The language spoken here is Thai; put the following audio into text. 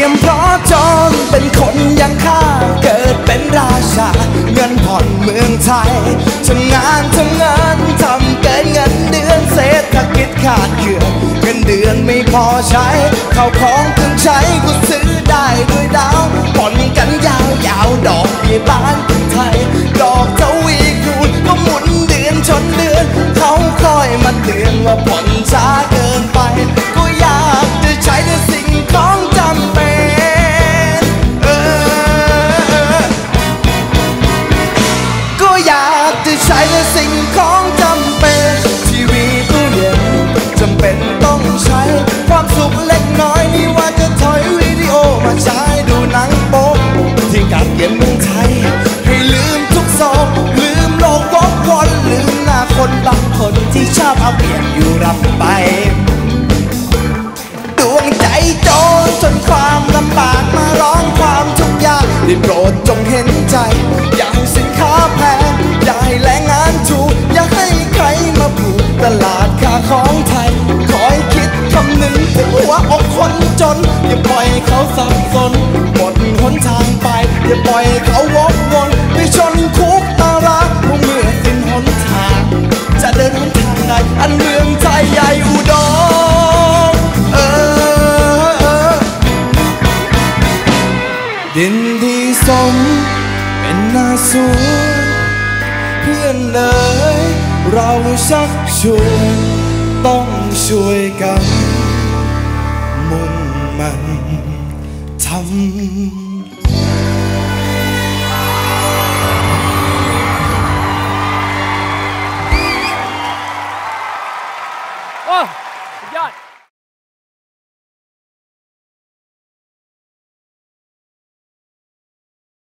ียมเพราะจนเป็นคนยังข้าเกิดเป็นราชา เงินผ่อนเมืองไทยทำงานทำงานทำเกินเงินเดือนเศรษฐกิจขาดเกือนเงินเดือนไม่พอใช้เข้าของเครื่องใช้กูซื้อได้ด้วยดาวผ่อน ใช้ อย่าปล่อยเขาสับสนหมดหนทางไป อย่าปล่อยเขาวกวนไปชนคุกตารางเพราะเมื่อสิ้นหนทาง จะเดินหนทางใดอันเมืองใจใหญ่อุดมเออเออดินที่สม เป็นนาสวนเพื่อนเลย เราชักชวนต้องช่วยกัน มันทำโอ้